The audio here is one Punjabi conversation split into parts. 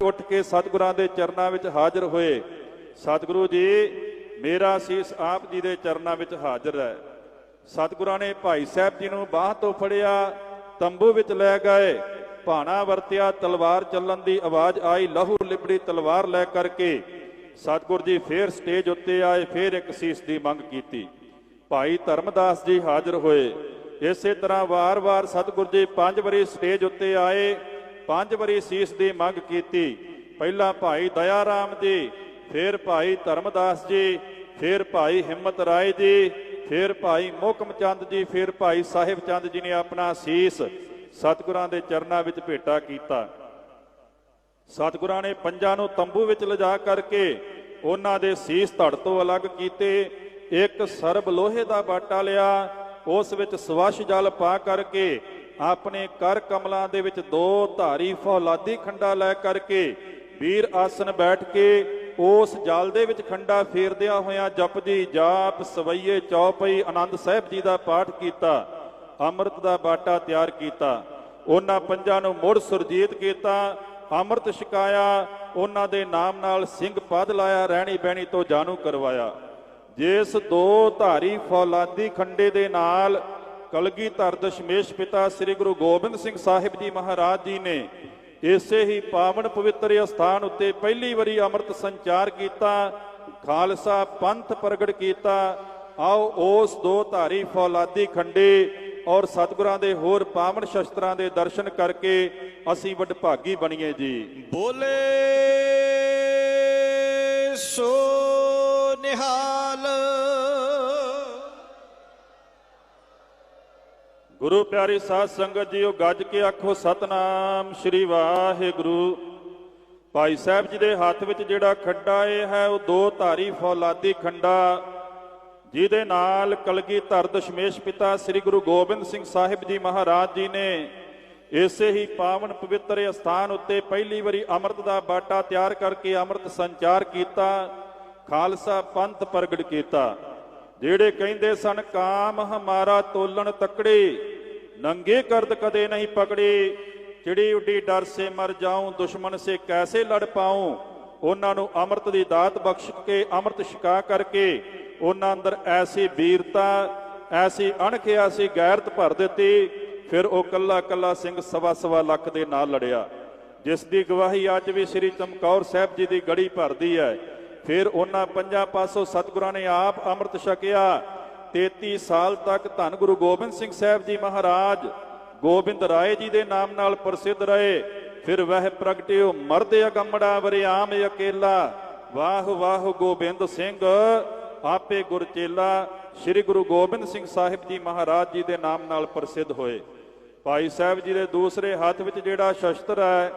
ਉੱਠ ਕੇ ਸਤਿਗੁਰਾਂ ਦੇ ਚਰਨਾਂ ਵਿੱਚ ਹਾਜ਼ਰ ਹੋਏ। ਸਤਿਗੁਰੂ ਜੀ, ਮੇਰਾ ਸੀਸ ਆਪ ਜੀ ਦੇ ਚਰਨਾਂ ਵਿੱਚ ਹਾਜ਼ਰ ਹੈ। ਸਤਿਗੁਰਾਂ ਨੇ ਭਾਈ ਸਾਹਿਬ ਜੀ ਨੂੰ ਬਾਹ ਤੋਂ ਫੜਿਆ, ਤੰਬੂ ਵਿੱਚ ਲੈ ਗਏ, ਭਾਣਾ ਵਰਤਿਆ, ਤਲਵਾਰ ਚੱਲਣ ਦੀ ਆਵਾਜ਼ ਆਈ, ਲਹੂ ਲਿਬੜੀ ਤਲਵਾਰ ਲੈ ਕਰਕੇ ਸਤਿਗੁਰ ਜੀ ਫੇਰ ਸਟੇਜ ਉੱਤੇ ਆਏ, ਫੇਰ ਇੱਕ ਸੀਸ ਦੀ ਮੰਗ ਕੀਤੀ। ਭਾਈ ਧਰਮਦਾਸ ਜੀ ਹਾਜ਼ਰ ਹੋਏ। ਇਸੇ ਤਰ੍ਹਾਂ ਵਾਰ-ਵਾਰ ਸਤਿਗੁਰ ਜੀ ਪੰਜ ਵਾਰੀ ਸਟੇਜ ਉੱਤੇ ਆਏ। ਪੰਜ ਵਾਰੀ ਸੀਸ ਦੀ ਮੰਗ ਕੀਤੀ। ਪਹਿਲਾਂ ਭਾਈ ਦਇਆ ਰਾਮ ਜੀ, ਫਿਰ ਭਾਈ ਧਰਮਦਾਸ ਜੀ, ਫਿਰ ਭਾਈ ਹਿੰਮਤ ਰਾਏ ਜੀ, ਫਿਰ ਭਾਈ ਮੋਕਮ ਚੰਦ ਜੀ, ਫਿਰ ਭਾਈ ਸਾਹਿਬ ਚੰਦ ਜੀ ਨੇ ਆਪਣਾ ਸੀਸ ਸਤਿਗੁਰਾਂ ਦੇ ਚਰਨਾਂ ਵਿੱਚ ਭੇਟਾ ਕੀਤਾ। ਸਤਿਗੁਰਾਂ ਨੇ ਪੰਜਾਂ ਨੂੰ ਤੰਬੂ ਵਿੱਚ ਲਿਜਾ ਕਰਕੇ ਉਹਨਾਂ ਦੇ ਸੀਸ ਧੜ ਤੋਂ ਅਲੱਗ ਕੀਤੇ। ਇੱਕ ਸਰਬ ਲੋਹੇ ਦਾ ਬਾਟਾ ਲਿਆ, ਉਸ ਵਿੱਚ ਸਵਸ਼ ਜਲ ਪਾ ਕਰਕੇ ਆਪਣੇ ਕਰ ਕਮਲਾਂ ਦੇ ਵਿੱਚ ਦੋ ਧਾਰੀ ਫੌਲਾਦੀ ਖੰਡਾ ਲੈ ਕਰਕੇ ਵੀਰ ਆਸਨ ਬੈਠ ਕੇ ਉਸ ਜਲ ਦੇ ਵਿੱਚ ਖੰਡਾ ਫੇਰਦਿਆਂ ਹੋਇਆਂ ਜਪਜੀ ਜਾਪ ਸਵਈਏ ਚੌਪਈ ਆਨੰਦ ਸਾਹਿਬ ਜੀ ਦਾ ਪਾਠ ਕੀਤਾ, ਅੰਮ੍ਰਿਤ ਦਾ ਬਾਟਾ ਤਿਆਰ ਕੀਤਾ। ਉਹਨਾਂ ਪੰਜਾਂ ਨੂੰ ਮੁੜ ਸੁਰਜੀਤ ਕੀਤਾ, ਅੰਮ੍ਰਿਤ ਛਕਾਇਆ, ਉਹਨਾਂ ਦੇ ਨਾਮ ਨਾਲ ਸਿੰਘ ਪਦ ਲਾਇਆ, ਰਹਿਣੀ ਬਹਿਣੀ ਤੋਂ ਜਾਣੂ ਕਰਵਾਇਆ। ਜਿਸ ਦੋ ਧਾਰੀ ਫੌਲਾਦੀ ਖੰਡੇ ਦੇ ਨਾਲ ਕਲਗੀਧਰ ਦਸ਼ਮੇਸ਼ ਪਿਤਾ ਸ੍ਰੀ ਗੁਰੂ ਗੋਬਿੰਦ ਸਿੰਘ ਸਾਹਿਬ ਜੀ ਮਹਾਰਾਜ ਜੀ ਨੇ ਇਸੇ ਹੀ ਪਾਵਨ ਪਵਿੱਤਰ ਅਸਥਾਨ ਉੱਤੇ ਪਹਿਲੀ ਵਾਰੀ ਅੰਮ੍ਰਿਤ ਸੰਚਾਰ ਕੀਤਾ, ਖਾਲਸਾ ਪੰਥ ਪ੍ਰਗਟ ਕੀਤਾ। ਆਓ ਉਸ ਦੋ ਧਾਰੀ ਫੌਲਾਦੀ ਖੰਡੇ ਔਰ ਸਤਿਗੁਰਾਂ ਦੇ ਹੋਰ ਪਾਵਨ ਸ਼ਸਤਰਾਂ ਦੇ ਦਰਸ਼ਨ ਕਰਕੇ ਅਸੀਂ ਵਡਭਾਗੀ ਬਣੀਏ ਜੀ। ਬੋਲੇ ਸੋ ਨਿਹਾਲ। ਗੁਰੂ ਪਿਆਰੀ ਸਾਧ ਸੰਗਤ ਜੀਓ, ਗੱਜ ਕੇ ਆਖੋ ਸਤਨਾਮ ਸ੍ਰੀ ਵਾਹਿਗੁਰੂ। ਭਾਈ ਸਾਹਿਬ ਜੀ ਦੇ ਹੱਥ ਵਿੱਚ ਜਿਹੜਾ ਖੱਡਾ ਇਹ ਹੈ, ਉਹ ਦੋ ਧਾਰੀ ਫੌਲਾਦੀ ਖੰਡਾ। ਜਿਹਦੇ ਨਾਲ ਕਲਗੀਧਰ ਦਸ਼ਮੇਸ਼ ਪਿਤਾ ਸ੍ਰੀ ਗੁਰੂ ਗੋਬਿੰਦ ਸਿੰਘ ਸਾਹਿਬ ਜੀ ਮਹਾਰਾਜ ਜੀ ਨੇ ਇਸੇ ਹੀ ਪਾਵਨ ਪਵਿੱਤਰ ਅਸਥਾਨ ਉੱਤੇ ਪਹਿਲੀ ਵਾਰੀ ਅੰਮ੍ਰਿਤ ਦਾ ਬਾਟਾ ਤਿਆਰ ਕਰਕੇ ਅੰਮ੍ਰਿਤ ਸੰਚਾਰ ਕੀਤਾ, ਖਾਲਸਾ ਪੰਥ ਪ੍ਰਗਟ ਕੀਤਾ। ਜਿਹੜੇ ਕਹਿੰਦੇ ਸਨ, ਕਾਮ ਹਮਾਰਾ ਤੋਲਣ ਤਕੜੇ ਨੰਗੇ ਕਰਦ ਕਦੇ ਨਹੀਂ ਪਕੜੀ। ਚਿੜੀ ਉੱਡੀ ਡਰ ਸੇ ਮਰ ਜਾਉਂ ਦੁਸ਼ਮਣ ਸੇ ਕੈਸੇ ਲੜ ਪਾਉਂ ਉਹਨਾਂ ਨੂੰ ਅੰਮ੍ਰਿਤ ਦੀ ਦਾਤ ਬਖਸ਼ ਕੇ, ਅੰਮ੍ਰਿਤ ਛਕਾ ਕਰਕੇ ਉਹਨਾਂ ਅੰਦਰ ਐਸੀ ਵੀਰਤਾ ਐਸੀ ਅਣਖ, ਐਸੀ ਗੈਰਤ ਭਰ ਦਿੱਤੀ। ਫਿਰ ਉਹ ਕੱਲਾ ਕੱਲਾ ਸਿੰਘ ਸਵਾ ਸਵਾ ਲੱਖ ਦੇ ਨਾਲ ਲੜਿਆ। ਜਿਸ ਦੀ ਗਵਾਹੀ ਅੱਜ ਵੀ ਸ੍ਰੀ ਚਮਕੌਰ ਸਾਹਿਬ ਜੀ ਦੀ ਗੜੀ ਭਰਦੀ ਹੈ। ਫਿਰ ਉਹਨਾਂ ਪੰਜਾਂ ਪਾਸੋਂ ਸਤਿਗੁਰਾਂ ਨੇ ਆਪ ਅੰਮ੍ਰਿਤ ਛਕਿਆ। 33 ਸਾਲ ਤੱਕ ਧੰਨ ਗੁਰੂ ਗੋਬਿੰਦ ਸਿੰਘ ਸਾਹਿਬ ਜੀ ਮਹਾਰਾਜ ਗੋਬਿੰਦ ਰਾਏ ਜੀ ਦੇ ਨਾਮ ਨਾਲ ਪ੍ਰਸਿੱਧ ਰਹੇ। ਫਿਰ ਵਹਿ ਪ੍ਰਗਟਿਓ ਮਰਦ ਅਗੰਮੜਾ ਵਰਿਆਮ ਅਕੇਲਾ। ਵਾਹ ਵਾਹ ਗੋਬਿੰਦ ਸਿੰਘ, ਆਪੇ ਗੁਰ ਚੇਲਾ। ਸ੍ਰੀ ਗੁਰੂ ਗੋਬਿੰਦ ਸਿੰਘ ਸਾਹਿਬ ਜੀ ਮਹਾਰਾਜ ਜੀ ਦੇ ਨਾਮ ਨਾਲ ਪ੍ਰਸਿੱਧ ਹੋਏ। ਭਾਈ ਸਾਹਿਬ ਜੀ ਦੇ ਦੂਸਰੇ ਹੱਥ ਵਿੱਚ ਜਿਹੜਾ ਸ਼ਸਤਰ ਹੈ,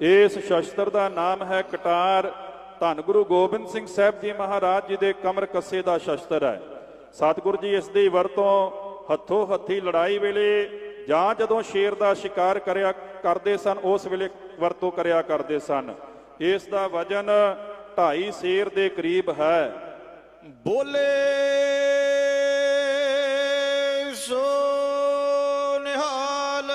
ਇਸ ਸ਼ਸਤਰ ਦਾ ਨਾਮ ਹੈ ਕਟਾਰ। ਧੰਨ ਗੁਰੂ ਗੋਬਿੰਦ ਸਿੰਘ ਸਾਹਿਬ ਜੀ ਮਹਾਰਾਜ ਜੀ ਦੇ ਕਮਰ ਕੱਸੇ ਦਾ ਸ਼ਸਤਰ ਹੈ। ਸਤਿਗੁਰੂ ਜੀ ਇਸ ਦੀ ਵਰਤੋਂ ਹੱਥੋਂ ਹੱਥੀ ਲੜਾਈ ਵੇਲੇ ਜਾਂ ਜਦੋਂ ਸ਼ੇਰ ਦਾ ਸ਼ਿਕਾਰ ਕਰਿਆ ਕਰਦੇ ਸਨ ਉਸ ਵੇਲੇ ਵਰਤੋਂ ਕਰਿਆ ਕਰਦੇ ਸਨ। ਇਸ ਦਾ ਵਜਨ 2.5 ਸ਼ੇਰ ਦੇ ਕਰੀਬ ਹੈ। ਬੋਲੇ ਸੋ ਨਿਹਾਲ।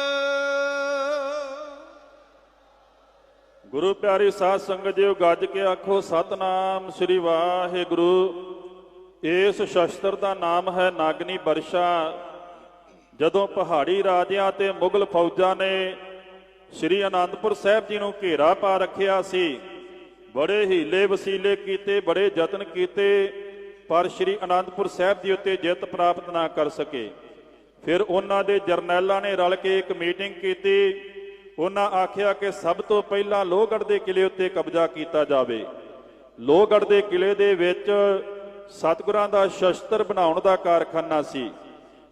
ਗੁਰੂ ਪਿਆਰੀ ਸਾਧ ਸੰਗਤ ਜੀਓ ਗੱਜ ਕੇ ਆਖੋ ਸਤਨਾਮ ਸ੍ਰੀ ਵਾਹਿਗੁਰੂ। ਇਸ ਸ਼ਸਤਰ ਦਾ ਨਾਮ ਹੈ ਨਾਗਨੀ ਵਰਸ਼ਾ ਜਦੋਂ ਪਹਾੜੀ ਰਾਜਿਆਂ ਤੇ ਮੁਗਲ ਫੌਜਾਂ ਨੇ ਸ੍ਰੀ ਅਨੰਦਪੁਰ ਸਾਹਿਬ ਜੀ ਨੂੰ ਘੇਰਾ ਪਾ ਰੱਖਿਆ ਸੀ, ਬੜੇ ਹੀਲੇ ਵਸੀਲੇ ਕੀਤੇ, ਬੜੇ ਯਤਨ ਕੀਤੇ, ਪਰ ਸ੍ਰੀ ਅਨੰਦਪੁਰ ਸਾਹਿਬ ਜੀ ਉੱਤੇ ਜਿੱਤ ਪ੍ਰਾਪਤ ਨਾ ਕਰ ਸਕੇ। ਫਿਰ ਉਹਨਾਂ ਦੇ ਜਰਨੈਲਾਂ ਨੇ ਰਲ ਕੇ ਇੱਕ ਮੀਟਿੰਗ ਕੀਤੀ। ਉਹਨਾਂ ਆਖਿਆ ਕਿ ਸਭ ਤੋਂ ਪਹਿਲਾਂ ਲੋਹਗੜ੍ਹ ਦੇ ਕਿਲੇ ਉੱਤੇ ਕਬਜ਼ਾ ਕੀਤਾ ਜਾਵੇ। ਲੋਹਗੜ੍ਹ ਦੇ ਕਿਲੇ ਦੇ ਵਿੱਚ ਸਤਿਗੁਰਾਂ ਦਾ ਸ਼ਸਤਰ ਬਣਾਉਣ ਦਾ ਕਾਰਖਾਨਾ ਸੀ।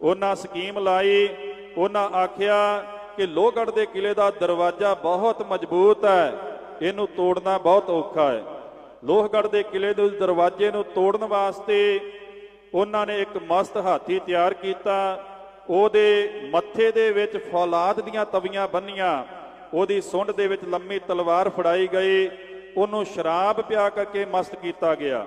ਉਹਨਾਂ ਸਕੀਮ ਲਾਈ, ਉਹਨਾਂ ਆਖਿਆ ਕਿ ਲੋਹਗੜ੍ਹ ਦੇ ਕਿਲੇ ਦਾ ਦਰਵਾਜ਼ਾ ਬਹੁਤ ਮਜ਼ਬੂਤ ਹੈ, ਇਹਨੂੰ ਤੋੜਨਾ ਬਹੁਤ ਔਖਾ ਹੈ। ਲੋਹਗੜ੍ਹ ਦੇ ਕਿਲੇ ਦੇ ਦਰਵਾਜ਼ੇ ਨੂੰ ਤੋੜਨ ਵਾਸਤੇ ਉਹਨਾਂ ਨੇ ਇੱਕ ਮਸਤ ਹਾਥੀ ਤਿਆਰ ਕੀਤਾ। ਉਹਦੇ ਮੱਥੇ ਦੇ ਵਿੱਚ ਫੌਲਾਦ ਦੀਆਂ ਤਵੀਆਂ ਬੰਨੀਆਂ। ਉਹਦੀ ਸੁੰਡ ਦੇ ਵਿੱਚ ਲੰਮੀ ਤਲਵਾਰ ਫੜਾਈ ਗਈ। ਉਹਨੂੰ ਸ਼ਰਾਬ ਪਿਆ ਕਰਕੇ ਮਸਤ ਕੀਤਾ ਗਿਆ।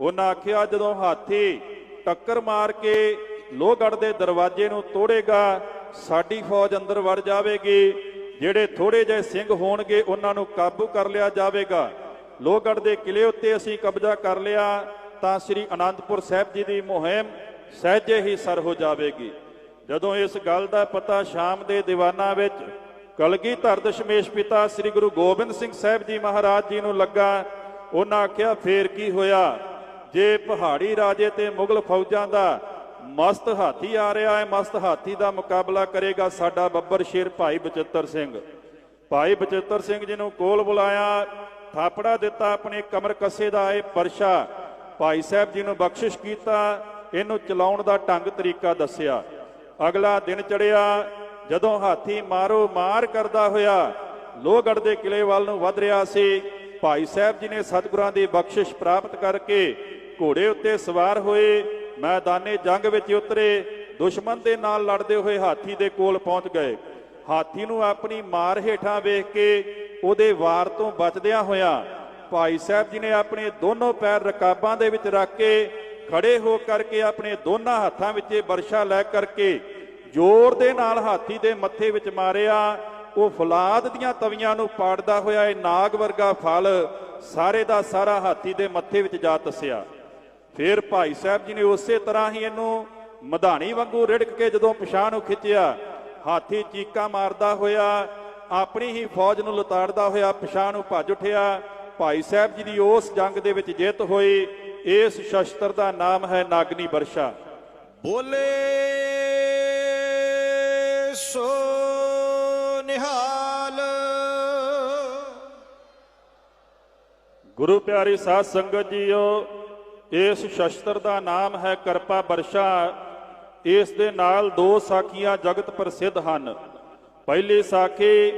ਉਹਨਾਂ ਆਖਿਆ, ਜਦੋਂ ਹਾਥੀ ਟੱਕਰ ਮਾਰ ਕੇ ਲੋਹਗੜ੍ਹ ਦੇ ਦਰਵਾਜ਼ੇ ਨੂੰ ਤੋੜੇਗਾ, ਸਾਡੀ ਫੌਜ ਅੰਦਰ ਵੜ ਜਾਵੇਗੀ। ਜਿਹੜੇ ਥੋੜੇ ਜਿਹੇ ਸਿੰਘ ਹੋਣਗੇ, ਉਹਨਾਂ ਨੂੰ ਕਾਬੂ ਕਰ ਲਿਆ ਜਾਵੇਗਾ। ਲੋਹਗੜ੍ਹ ਦੇ ਕਿਲੇ ਉੱਤੇ ਅਸੀਂ ਕਬਜ਼ਾ ਕਰ ਲਿਆ, ਤਾਂ ਸ੍ਰੀ ਅਨੰਦਪੁਰ ਸਾਹਿਬ ਜੀ ਦੀ ਮੁਹਿੰਮ ਸਹਿਜੇ ਹੀ ਸਰ ਹੋ ਜਾਵੇਗੀ। ਜਦੋਂ ਇਸ ਗੱਲ ਦਾ ਪਤਾ ਸ਼ਾਮ ਦੇ ਦੀਵਾਨਾਂ ਵਿੱਚ ਕਲਗੀਧਰ ਦਸ਼ਮੇਸ਼ ਪਿਤਾ ਸ੍ਰੀ ਗੁਰੂ ਗੋਬਿੰਦ ਸਿੰਘ ਸਾਹਿਬ ਜੀ ਮਹਾਰਾਜ ਜੀ ਨੂੰ ਲੱਗਾ, ਉਹਨਾਂ ਆਖਿਆ, ਫੇਰ ਕੀ ਹੋਇਆ? ਜੇ ਪਹਾੜੀ ਰਾਜੇ ਤੇ ਮੁਗਲ ਫੌਜਾਂ ਦਾ ਮਸਤ ਹਾਥੀ ਆ ਰਿਹਾ ਹੈ, ਮਸਤ ਹਾਥੀ ਦਾ ਮੁਕਾਬਲਾ ਕਰੇਗਾ ਸਾਡਾ ਬੱਬਰ ਸ਼ੇਰ ਭਾਈ ਬਚਿੱਤਰ ਸਿੰਘ। ਭਾਈ ਬਚਿੱਤਰ ਸਿੰਘ ਜੀ ਨੂੰ ਕੋਲ ਬੁਲਾਇਆ, ਥਾਪੜਾ ਦਿੱਤਾ ਆਪਣੇ ਕਮਰ ਕੱਸੇ ਦਾ ਇਹ ਪਰਸ਼ਾ ਭਾਈ ਸਾਹਿਬ ਜੀ ਨੂੰ ਬਖਸ਼ਿਸ਼ ਕੀਤਾ, ਇਹਨੂੰ ਚਲਾਉਣ ਦਾ ਢੰਗ ਤਰੀਕਾ ਦੱਸਿਆ। ਅਗਲਾ ਦਿਨ ਚੜਿਆ, ਜਦੋਂ ਹਾਥੀ ਮਾਰੋ ਮਾਰ ਕਰਦਾ ਹੋਇਆ, ਲੋਹਗੜ੍ਹ ਦੇ ਕਿਲੇ ਵੱਲ ਨੂੰ ਵੱਧ ਰਿਹਾ ਸੀ, ਭਾਈ ਸਾਹਿਬ ਜੀ ਨੇ ਸਤਿਗੁਰਾਂ ਦੀ ਬਖਸ਼ਿਸ਼ ਪ੍ਰਾਪਤ ਕਰਕੇ ਘੋੜੇ ਉੱਤੇ ਸਵਾਰ ਹੋਏ ਮੈਦਾਨੇ ਜੰਗ ਵਿੱਚ ਉਤਰੇ, ਦੁਸ਼ਮਣ ਦੇ ਨਾਲ ਲੜਦੇ ਹੋਏ ਹਾਥੀ ਦੇ ਕੋਲ ਪਹੁੰਚ ਗਏ। ਹਾਥੀ ਨੂੰ ਆਪਣੀ ਮਾਰ ਹੇਠਾਂ ਵੇਖ ਕੇ ਉਹਦੇ ਵਾਰ ਤੋਂ ਬਚਦਿਆਂ ਹੋਇਆ ਭਾਈ ਸਾਹਿਬ ਜੀ ਨੇ ਆਪਣੇ ਦੋਨੋਂ ਪੈਰ ਰਕਾਬਾਂ ਦੇ ਵਿੱਚ ਰੱਖ ਕੇ ਖੜੇ ਹੋ ਕਰਕੇ ਆਪਣੇ ਦੋਨਾਂ ਹੱਥਾਂ ਵਿੱਚ ਇਹ ਵਰਸ਼ਾ ਲੈ ਕਰਕੇ ਜ਼ੋਰ ਦੇ ਨਾਲ ਹਾਥੀ ਦੇ ਮੱਥੇ ਵਿੱਚ ਮਾਰਿਆ। ਉਹ ਫਲਾਦ ਦੀਆਂ ਤਵੀਆਂ ਨੂੰ ਪਾੜਦਾ ਹੋਇਆ ਇਹ ਨਾਗ ਵਰਗਾ ਫਲ ਸਾਰੇ ਦਾ ਸਾਰਾ ਹਾਥੀ ਦੇ ਮੱਥੇ ਵਿੱਚ ਜਾ ਤਸਿਆ। ਫਿਰ ਭਾਈ ਸਾਹਿਬ ਜੀ ਨੇ ਉਸੇ ਤਰ੍ਹਾਂ ਹੀ ਇਹਨੂੰ ਮਧਾਣੀ ਵਾਂਗੂ ਰਿੜਕ ਕੇ ਜਦੋਂ ਪਛਾਣ ਨੂੰ ਖਿੱਚਿਆ ਹਾਥੀ ਚੀਕਾਂ ਮਾਰਦਾ ਹੋਇਆ ਆਪਣੀ ਹੀ ਫੌਜ ਨੂੰ ਲਤਾੜਦਾ ਹੋਇਆ ਪਛਾਣ ਨੂੰ ਭੱਜ ਉੱਠਿਆ ਭਾਈ ਸਾਹਿਬ ਜੀ ਦੀ ਉਸ ਜੰਗ ਦੇ ਵਿੱਚ ਜਿੱਤ ਹੋਈ ਇਸ ਸ਼ਸਤਰ ਦਾ ਨਾਮ ਹੈ ਨਾਗਨੀ ਵਰਸ਼ਾ। ਬੋਲੇ ਸੋ ਨਿਹਾਲ। ਗੁਰੂ ਪਿਆਰੀ ਸਾਧ ਸੰਗਤ ਜੀਓ ਇਸ ਸ਼ਸਤਰ ਦਾ ਨਾਮ ਹੈ ਕਰਪਾ ਵਰਸ਼ਾ ਇਸ ਦੇ ਨਾਲ ਦੋ ਸਾਖੀਆਂ ਜਗਤ ਪ੍ਰਸਿੱਧ ਹਨ। ਪਹਿਲੀ ਸਾਖੀ,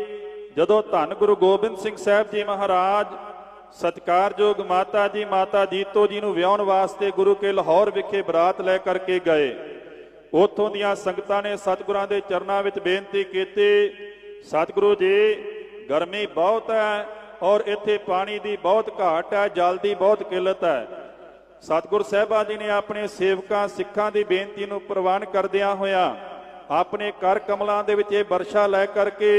ਜਦੋਂ ਧੰਨ ਗੁਰੂ ਗੋਬਿੰਦ ਸਿੰਘ ਸਾਹਿਬ ਜੀ ਮਹਾਰਾਜ ਸਤਿਕਾਰਯੋਗ ਮਾਤਾ ਜੀ, ਮਾਤਾ ਜੀਤੋ ਜੀ ਨੂੰ ਵਿਆਹਣ ਵਾਸਤੇ ਗੁਰੂ ਕੇ ਲਾਹੌਰ ਵਿਖੇ ਬਰਾਤ ਲੈ ਕਰਕੇ ਗਏ। ਉਥੋਂ ਦੀਆਂ ਸੰਗਤਾਂ ਨੇ ਸਤਿਗੁਰਾਂ ਦੇ ਚਰਨਾਂ ਵਿੱਚ ਬੇਨਤੀ ਕੀਤੀ, ਸਤਿਗੁਰੂ ਜੀ, ਗਰਮੀ ਬਹੁਤ ਹੈ ਔਰ ਇੱਥੇ ਪਾਣੀ ਦੀ ਬਹੁਤ ਘਾਟ ਹੈ, ਜਲ ਦੀ ਬਹੁਤ ਕਿੱਲਤ ਹੈ। ਸਤਿਗੁਰ ਸਾਹਿਬਾਂ ਜੀ ਨੇ ਆਪਣੇ ਸੇਵਕਾਂ, ਸਿੱਖਾਂ ਦੀ ਬੇਨਤੀ ਨੂੰ ਪ੍ਰਵਾਨ ਕਰਦਿਆਂ ਹੋਇਆ ਆਪਣੇ ਕਰ ਕਮਲਾਂ ਦੇ ਵਿੱਚ ਇਹ ਵਰਸ਼ਾ ਲੈ ਕਰਕੇ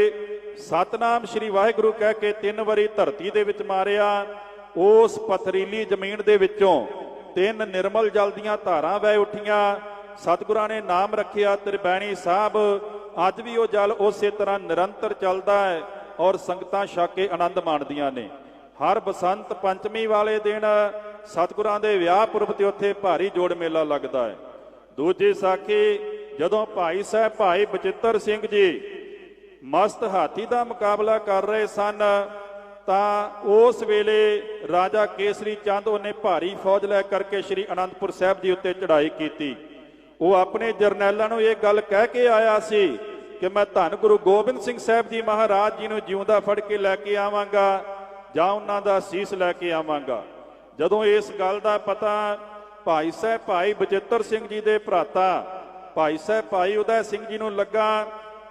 ਸਤਨਾਮ ਸ੍ਰੀ ਵਾਹਿਗੁਰੂ ਕਹਿ ਕੇ ਤਿੰਨ ਵਾਰੀ ਧਰਤੀ ਦੇ ਵਿੱਚ ਮਾਰਿਆ। ਉਸ ਪਥਰੀਲੀ ਜ਼ਮੀਨ ਦੇ ਵਿੱਚੋਂ ਤਿੰਨ ਨਿਰਮਲ ਜਲ ਦੀਆਂ ਧਾਰਾਂ ਵਹਿ ਉੱਠੀਆਂ। ਸਤਿਗੁਰਾਂ ਨੇ ਨਾਮ ਰੱਖਿਆ, ਤ੍ਰਿਬੈਣੀ ਸਾਹਿਬ। ਅੱਜ ਵੀ ਉਹ ਜਲ ਉਸੇ ਤਰ੍ਹਾਂ ਨਿਰੰਤਰ ਚੱਲਦਾ ਹੈ ਔਰ ਸੰਗਤਾਂ ਛਕ ਕੇ ਆਨੰਦ ਮਾਣਦੀਆਂ ਨੇ। ਹਰ ਬਸੰਤ ਪੰਚਮੀ ਵਾਲੇ ਦਿਨ ਸਤਿਗੁਰਾਂ ਦੇ ਵਿਆਹ ਪੁਰਬ ਤੇ ਉੱਥੇ ਭਾਰੀ ਜੋੜ ਮੇਲਾ ਲੱਗਦਾ ਹੈ। ਦੂਜੀ ਸਾਖੀ, ਜਦੋਂ ਭਾਈ ਸਾਹਿਬ, ਭਾਈ ਬਚਿੱਤਰ ਸਿੰਘ ਜੀ ਮਸਤ ਹਾਥੀ ਦਾ ਮੁਕਾਬਲਾ ਕਰ ਰਹੇ ਸਨ, ਤਾਂ ਉਸ ਵੇਲੇ ਰਾਜਾ ਕੇਸਰੀ ਚੰਦ ਉਹਨੇ ਭਾਰੀ ਫੌਜ ਲੈ ਕਰਕੇ ਸ੍ਰੀ ਅਨੰਦਪੁਰ ਸਾਹਿਬ ਜੀ ਉੱਤੇ ਚੜ੍ਹਾਈ ਕੀਤੀ। ਉਹ ਆਪਣੇ ਜਰਨੈਲਾਂ ਨੂੰ ਇਹ ਗੱਲ ਕਹਿ ਕੇ ਆਇਆ ਸੀ ਕਿ ਮੈਂ ਧੰਨ ਗੁਰੂ ਗੋਬਿੰਦ ਸਿੰਘ ਸਾਹਿਬ ਜੀ ਮਹਾਰਾਜ ਜੀ ਨੂੰ ਜਿਉਂਦਾ ਫੜ ਕੇ ਲੈ ਕੇ ਆਵਾਂਗਾ ਜਾਂ ਉਹਨਾਂ ਦਾ ਸੀਸ ਲੈ ਕੇ ਆਵਾਂਗਾ। ਜਦੋਂ ਇਸ ਗੱਲ ਦਾ ਪਤਾ ਭਾਈ ਸਾਹਿਬ ਭਾਈ ਬਚਿੱਤਰ ਸਿੰਘ ਜੀ ਦੇ ਭਰਾਤਾ, ਭਾਈ ਸਾਹਿਬ ਭਾਈ ਉਦੈ ਸਿੰਘ ਜੀ ਨੂੰ ਲੱਗਾ,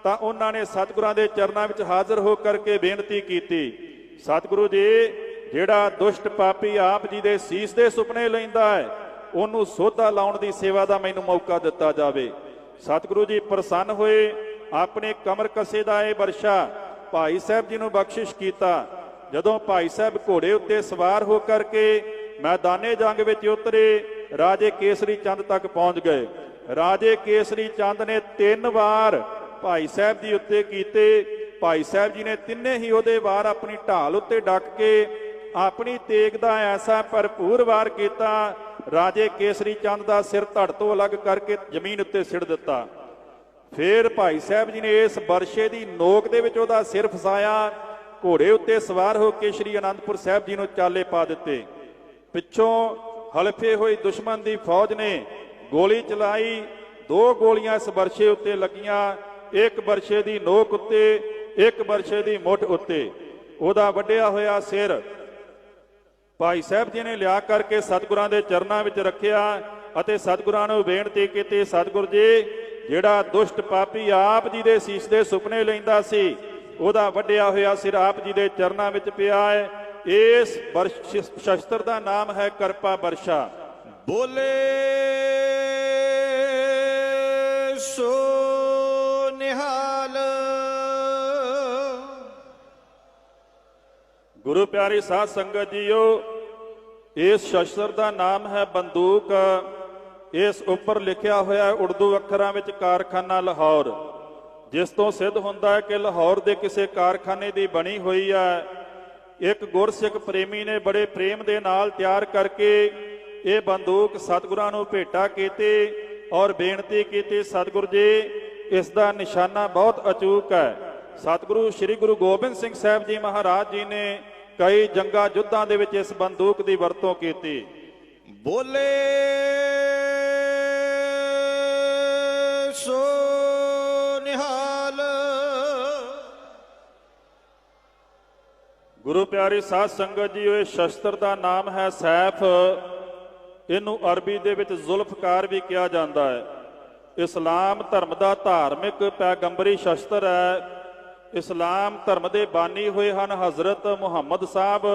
ਤਾਂ ਉਹਨਾਂ ਨੇ ਸਤਿਗੁਰਾਂ ਦੇ ਚਰਨਾਂ ਵਿੱਚ ਹਾਜ਼ਰ ਹੋ ਕਰਕੇ ਬੇਨਤੀ ਕੀਤੀ, ਸਤਿਗੁਰੂ ਜੀ, ਜਿਹੜਾ ਦੁਸ਼ਟ ਪਾਪੀ ਆਪ ਜੀ ਦੇ ਸੀਸ ਦੇ ਸੁਪਨੇ ਲੈਂਦਾ ਹੈ, ਉਹਨੂੰ ਸੋਧਾ ਲਾਉਣ ਦੀ ਸੇਵਾ ਦਾ ਮੈਨੂੰ ਮੌਕਾ ਦਿੱਤਾ ਜਾਵੇ। ਸਤਿਗੁਰੂ ਜੀ ਪ੍ਰਸੰਨ ਹੋਏ, ਆਪਣੇ ਕਮਰ ਕਸੇ ਦਾ ਇਹ ਵਰਸ਼ਾ ਭਾਈ ਸਾਹਿਬ ਜੀ ਨੂੰ ਬਖਸ਼ਿਸ਼ ਕੀਤਾ। ਜਦੋਂ ਭਾਈ ਸਾਹਿਬ ਘੋੜੇ ਉੱਤੇ ਸਵਾਰ ਹੋ ਕਰਕੇ ਮੈਦਾਨੇ ਜੰਗ ਵਿੱਚ ਉਤਰੇ, ਰਾਜੇ ਕੇਸਰੀ ਚੰਦ ਤੱਕ ਪਹੁੰਚ ਗਏ। ਰਾਜੇ ਕੇਸਰੀ ਚੰਦ ਨੇ ਤਿੰਨ ਵਾਰ ਭਾਈ ਸਾਹਿਬ ਜੀ ਉੱਤੇ ਕੀਤੇ। ਭਾਈ ਸਾਹਿਬ ਜੀ ਨੇ ਤਿੰਨੇ ਹੀ ਉਹਦੇ ਵਾਰ ਆਪਣੀ ਢਾਲ ਉੱਤੇ ਡੱਕ ਕੇ ਆਪਣੀ ਤੇਗ ਦਾ ਐਸਾ ਭਰਪੂਰ ਵਾਰ ਕੀਤਾ, ਰਾਜੇ ਕੇਸਰੀ ਚੰਦ ਦਾ ਸਿਰ ਧੜ ਤੋਂ ਅਲੱਗ ਕਰਕੇ ਜ਼ਮੀਨ ਉੱਤੇ ਸਿੜ ਦਿੱਤਾ। ਫਿਰ ਭਾਈ ਸਾਹਿਬ ਜੀ ਨੇ ਇਸ ਵਰਸ਼ੇ ਦੀ ਨੋਕ ਦੇ ਵਿੱਚ ਉਹਦਾ ਸਿਰ ਫਸਾਇਆ, ਘੋੜੇ ਉੱਤੇ ਸਵਾਰ ਹੋ ਕੇ ਸ੍ਰੀ ਅਨੰਦਪੁਰ ਸਾਹਿਬ ਜੀ ਨੂੰ ਚਾਲੇ ਪਾ ਦਿੱਤੇ। ਪਿੱਛੋਂ ਹਲਫੇ ਹੋਈ ਦੁਸ਼ਮਣ ਦੀ ਫੌਜ ਨੇ ਗੋਲੀ ਚਲਾਈ। ਦੋ ਗੋਲੀਆਂ ਇਸ ਬਰਸ਼ੇ ਉੱਤੇ ਲੱਗੀਆਂ। ਇੱਕ ਵਰਸ਼ੇ ਦੀ ਨੋਕ ਉੱਤੇ, ਇੱਕ ਬਰਸ਼ੇ ਦੀ ਮੁੱਠ ਉੱਤੇ। ਉਹਦਾ ਵੱਡਿਆ ਹੋਇਆ ਸਿਰ ਭਾਈ ਸਾਹਿਬ ਜੀ ਨੇ ਲਿਆ ਕਰਕੇ ਸਤਿਗੁਰਾਂ ਦੇ ਚਰਨਾਂ ਵਿੱਚ ਰੱਖਿਆ ਅਤੇ ਸਤਿਗੁਰਾਂ ਨੂੰ ਬੇਨਤੀ ਕੀਤੀ, ਸਤਿਗੁਰ ਜੀ, ਜਿਹੜਾ ਦੁਸ਼ਟ ਪਾਪੀ ਆਪ ਜੀ ਦੇ ਸੀਸ ਦੇ ਸੁਪਨੇ ਲੈਂਦਾ ਸੀ, ਉਹਦਾ ਵੱਡਿਆ ਹੋਇਆ ਸਿਰ ਆਪ ਜੀ ਦੇ ਚਰਨਾਂ ਵਿੱਚ ਪਿਆ ਹੈ। ਇਸ ਸ਼ਸਤਰ ਦਾ ਨਾਮ ਹੈ ਕਰਪਾ ਵਰਸ਼ਾ ਬੋਲੇ ਸੋ ਨਿਹਾਲ। ਗੁਰੂ ਪਿਆਰੀ ਸਾਧ ਸੰਗਤ ਜੀਓ ਇਸ ਸ਼ਸਤਰ ਦਾ ਨਾਮ ਹੈ ਬੰਦੂਕ। ਇਸ ਉੱਪਰ ਲਿਖਿਆ ਹੋਇਆ ਹੈ ਉਰਦੂ ਅੱਖਰਾਂ ਵਿੱਚ ਕਾਰਖਾਨਾ ਲਾਹੌਰ। ਜਿਸ ਤੋਂ ਸਿੱਧ ਹੁੰਦਾ ਹੈ ਕਿ ਲਾਹੌਰ ਦੇ ਕਿਸੇ ਕਾਰਖਾਨੇ ਦੀ ਬਣੀ ਹੋਈ ਹੈ। ਇੱਕ ਗੁਰਸਿੱਖ ਪ੍ਰੇਮੀ ਨੇ ਬੜੇ ਪ੍ਰੇਮ ਦੇ ਨਾਲ ਤਿਆਰ ਕਰਕੇ ਇਹ ਬੰਦੂਕ ਸਤਿਗੁਰਾਂ ਨੂੰ ਭੇਟਾ ਕੀਤੀ ਔਰ ਬੇਨਤੀ ਕੀਤੀ, ਸਤਿਗੁਰ ਜੀ, ਇਸ ਦਾ ਨਿਸ਼ਾਨਾ ਬਹੁਤ ਅਚੂਕ ਹੈ। ਸਤਿਗੁਰੂ ਸ੍ਰੀ ਗੁਰੂ ਗੋਬਿੰਦ ਸਿੰਘ ਸਾਹਿਬ ਜੀ ਮਹਾਰਾਜ ਜੀ ਨੇ ਕਈ ਜੰਗਾ ਯੁੱਧਾਂ ਦੇ ਵਿੱਚ ਇਸ ਬੰਦੂਕ ਦੀ ਵਰਤੋਂ ਕੀਤੀ। ਬੋਲੇ ਗੁਰੂ ਪਿਆਰੇ ਸਾਧ ਸੰਗਤ ਜੀ, ਇਹ ਸ਼ਸਤਰ ਦਾ ਨਾਮ ਹੈ ਸੈਫ। ਇਹਨੂੰ ਅਰਬੀ ਦੇ ਵਿੱਚ ਜ਼ੁਲਫਕਾਰ ਵੀ ਕਿਹਾ ਜਾਂਦਾ ਹੈ। ਇਸਲਾਮ ਧਰਮ ਦਾ ਧਾਰਮਿਕ ਪੈਗੰਬਰੀ ਸ਼ਸਤਰ ਹੈ। ਇਸਲਾਮ ਧਰਮ ਦੇ ਬਾਨੀ ਹੋਏ ਹਨ ਹਜ਼ਰਤ ਮੁਹੰਮਦ ਸਾਹਿਬ